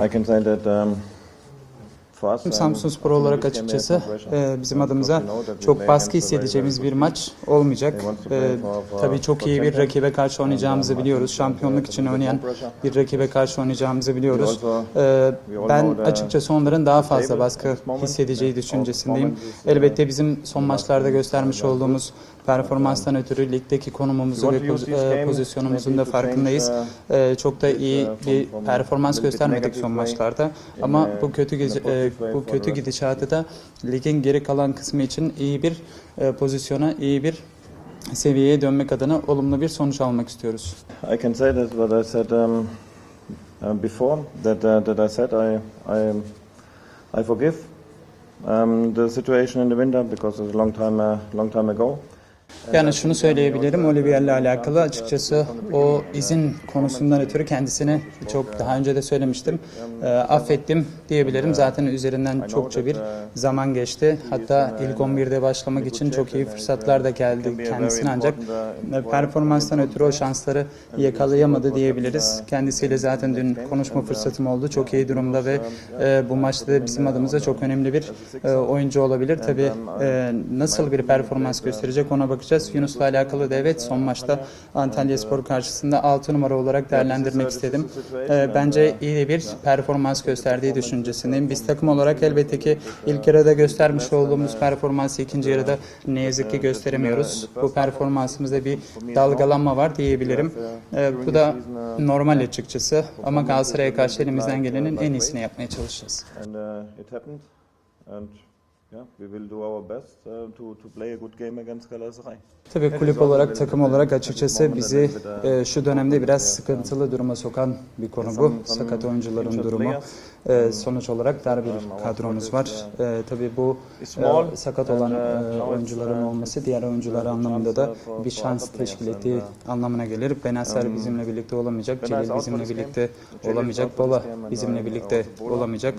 I can say that um, Samsun Spor olarak açıkçası e, bizim adımıza çok baskı hissedeceğimiz bir maç olmayacak. E, tabii çok iyi bir rakibe karşı oynayacağımızı biliyoruz. Şampiyonluk için oynayan bir rakibe karşı oynayacağımızı biliyoruz. E, ben açıkçası onların daha fazla baskı hissedeceği düşüncesindeyim. Elbette bizim son maçlarda göstermiş olduğumuz performanstan ötürü ligdeki konumumuzu ve poz- e, pozisyonumuzun da farkındayız. E, çok da iyi bir performans göstermedik son maçlarda. Ama bu kötü gece- e, bu kötü gidişatı da ligin geri kalan kısmı için iyi bir e, pozisyona, iyi bir seviyeye dönmek adına olumlu bir sonuç almak istiyoruz. I can say that what I said um, uh, before. That uh, that I said I I I forgive um, the situation in the winter because it's a long time uh, long time ago. Yani şunu söyleyebilirim Olivier'le alakalı açıkçası o izin konusundan ötürü kendisine çok daha önce de söylemiştim. E, affettim diyebilirim. Zaten üzerinden çokça bir zaman geçti. Hatta ilk 11'de başlamak için çok iyi fırsatlar da geldi kendisine ancak e, performanstan ötürü o şansları yakalayamadı diyebiliriz. Kendisiyle zaten dün konuşma fırsatım oldu. Çok iyi durumda ve e, bu maçta da bizim adımıza çok önemli bir e, oyuncu olabilir. Tabii nasıl bir performans gösterecek ona bakacağız. Yunus'la alakalı da evet son maçta Antalya Spor karşısında 6 numara olarak değerlendirmek istedim. E, bence iyi bir performans gösterdiği düşüncesindeyim. Biz takım olarak elbette ki ilk yarıda göstermiş olduğumuz performansı ikinci yarıda ne yazık ki gösteremiyoruz. Bu performansımızda bir dalgalanma var diyebilirim. E, bu da normal açıkçası ama Galatasaray'a karşı elimizden gelenin en iyisini yapmaya çalışacağız. And uh, it happened, and yeah, we will do our best uh, to to play a good game against Galatasaray. Tabii kulüp olarak, takım olarak açıkçası bizi e, şu dönemde biraz sıkıntılı duruma sokan bir konu bu. Sakat oyuncuların durumu. E, sonuç olarak dar bir kadromuz var. E, tabii bu e, sakat olan e, oyuncuların olması diğer oyuncular anlamında da bir şans teşkil ettiği anlamına gelir. Benacer bizimle birlikte olamayacak, Celil bizimle birlikte olamayacak, Bola bizimle birlikte olamayacak.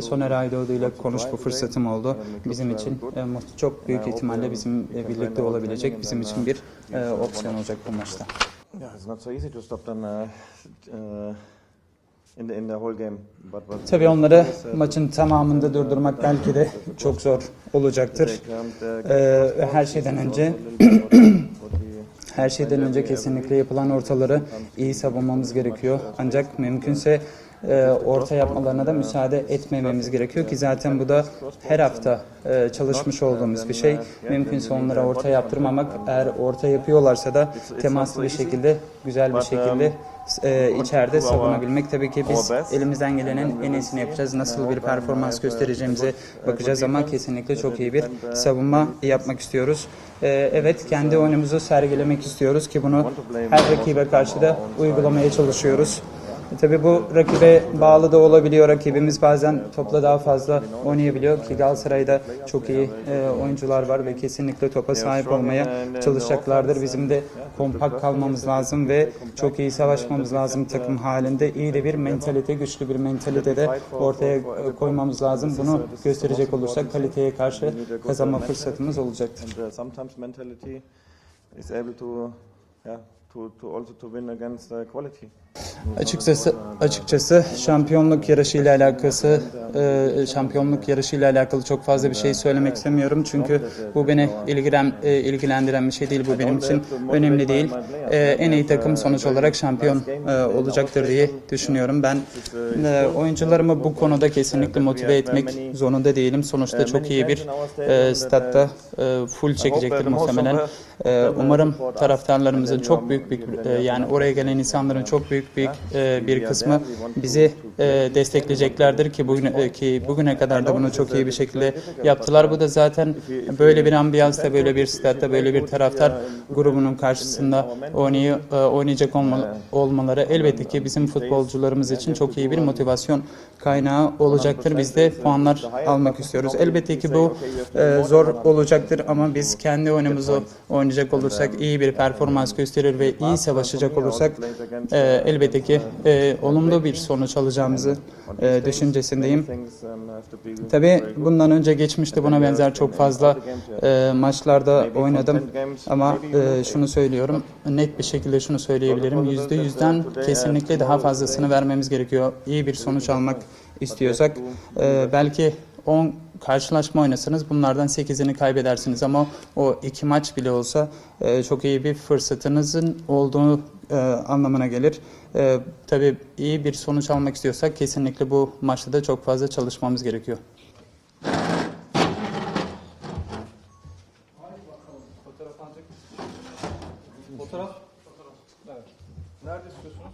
Soner Aydoğdu ile konuşma fırsatım oldu. Bizim için e, çok büyük ihtimalle bizimle birlikte olabilecek, bizim için bir e, opsiyon olacak bu maçta. Tabii onları maçın tamamında durdurmak belki de çok zor olacaktır. Ee, her şeyden önce her şeyden önce kesinlikle yapılan ortaları iyi savunmamız gerekiyor. Ancak mümkünse e, orta yapmalarına da müsaade etmememiz gerekiyor ki zaten bu da her hafta e, çalışmış olduğumuz bir şey. Mümkünse onlara orta yaptırmamak, eğer orta yapıyorlarsa da temaslı bir şekilde, güzel bir şekilde e, içeride savunabilmek. Tabii ki biz elimizden gelenin en iyisini yapacağız. Nasıl bir performans göstereceğimize bakacağız ama kesinlikle çok iyi bir savunma yapmak istiyoruz. E, evet kendi oyunumuzu sergilemek istiyoruz ki bunu her rakibe karşı da uygulamaya çalışıyoruz. E, Tabii bu rakibe bağlı da olabiliyor. Rakibimiz bazen topla daha fazla oynayabiliyor ki Galatasaray'da çok iyi e, oyuncular var ve kesinlikle topa sahip olmaya çalışacaklardır. Bizim de kompakt kalmamız lazım ve çok iyi savaşmamız lazım takım halinde. İyi de bir mentalite, güçlü bir mentalite de ortaya koymamız lazım. Bunu gösterecek olursak kaliteye karşı kazanma fırsatımız olacaktır. Uh, is able to, yeah, to, to also to win against uh, quality. Açıkçası açıkçası şampiyonluk yarışı ile alakası e, şampiyonluk yarışı ile alakalı çok fazla bir şey söylemek istemiyorum çünkü bu beni ilgilen e, ilgilendiren bir şey değil bu benim için önemli değil. E, en iyi takım sonuç olarak şampiyon olacaktır diye düşünüyorum. Ben oyuncularımı bu konuda kesinlikle motive etmek zorunda değilim. Sonuçta çok iyi bir statta full çekecektir muhtemelen. Umarım taraftarlarımızın çok büyük bir yani oraya gelen insanların çok büyük bir e, bir kısmı bizi e, destekleyeceklerdir ki bugüne ki bugüne kadar da bunu çok iyi bir şekilde yaptılar. Bu da zaten böyle bir ambiyansta, böyle bir statta, böyle bir taraftar grubunun karşısında oynayı, e, oynayacak olma, olmaları elbette ki bizim futbolcularımız için çok iyi bir motivasyon kaynağı olacaktır. Biz de puanlar almak istiyoruz. Elbette ki bu e, zor olacaktır ama biz kendi oyunumuzu oynayacak olursak, iyi bir performans gösterir ve iyi savaşacak olursak e, elbette ki e, olumlu bir sonuç alacağımızı e, düşüncesindeyim. Tabii bundan önce geçmişte buna benzer çok fazla e, maçlarda oynadım. Ama e, şunu söylüyorum net bir şekilde şunu söyleyebilirim. Yüzde yüzden kesinlikle daha fazlasını vermemiz gerekiyor. İyi bir sonuç almak istiyorsak e, belki 10 karşılaşma oynasanız bunlardan 8'ini kaybedersiniz ama o iki maç bile olsa e, çok iyi bir fırsatınızın olduğu e, anlamına gelir. E, tabii iyi bir sonuç almak istiyorsak kesinlikle bu maçta da çok fazla çalışmamız gerekiyor. Fotoğraf. Evet. Nerede istiyorsunuz?